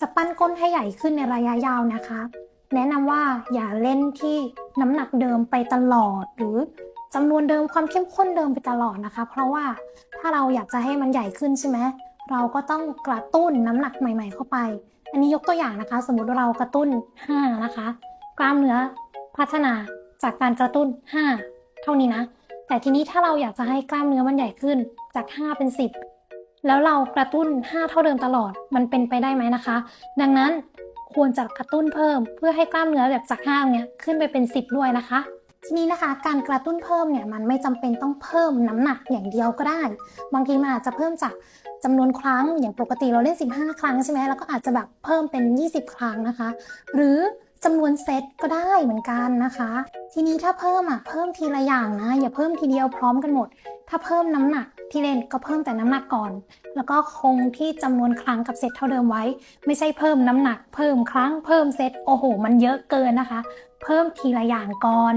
จะปั้นก้นให้ใหญ่ขึ้นในระยะยาวนะคะ แนะนำว่าอย่าเล่นที่น้ำหนักเดิมไปตลอด หรือจำนวนเดิมความเข้มข้นเดิมไปตลอดนะคะ เพราะว่าถ้าเราอยากจะให้มันใหญ่ขึ้นใช่ไหมเราก็ต้องกระตุ้นน้ำหนักใหม่ ๆ เข้าไป อันนี้ยกตัวอย่างนะคะ สมมติเรากระตุ้น 5 นะคะ กล้ามเนื้อพัฒนาจากการกระตุ้น 5 เท่านี้นะ แต่ทีนี้ถ้าเราอยากจะให้กล้ามเนื้อมันใหญ่ขึ้นจาก 5 เป็น 10 แล้วเรากระตุ้น 5 เท่าเดิมตลอดมันเป็นไปได้ไหมนะคะ ดังนั้นควรจะกระตุ้นเพิ่ม เพื่อให้กล้ามเนื้อแบบจาก5เนี่ยขึ้นไปเป็น 10 ด้วยนะคะทีนี้นะคะการกระตุ้นเพิ่มเนี่ยมันไม่จำเป็นต้องเพิ่มน้ำหนักอย่างเดียวก็ได้ บางทีมันอาจจะเพิ่มจากจำนวนครั้งอย่างปกติเราเล่น 15 ครั้งใช่ไหมแล้วก็อาจจะแบบเพิ่มเป็น 20 ครั้งนะคะ หรือจำนวนเซตก็ได้เหมือนกันนะคะ ทีนี้ถ้าเพิ่มอะเพิ่มทีละอย่างนะอย่าเพิ่มทีเดียวพร้อมกันหมด ถ้าเพิ่มน้ำหนักที่เล่นก็เพิ่มแต่น้ำหนักก่อน แล้วก็คงที่จำนวนครั้งกับเซตเท่าเดิมไว้ ไม่ใช่เพิ่มน้ำหนัก เพิ่มครั้ง เพิ่มเซตโอ้โห มันเยอะเกินนะคะ เพิ่มทีละอย่างก่อน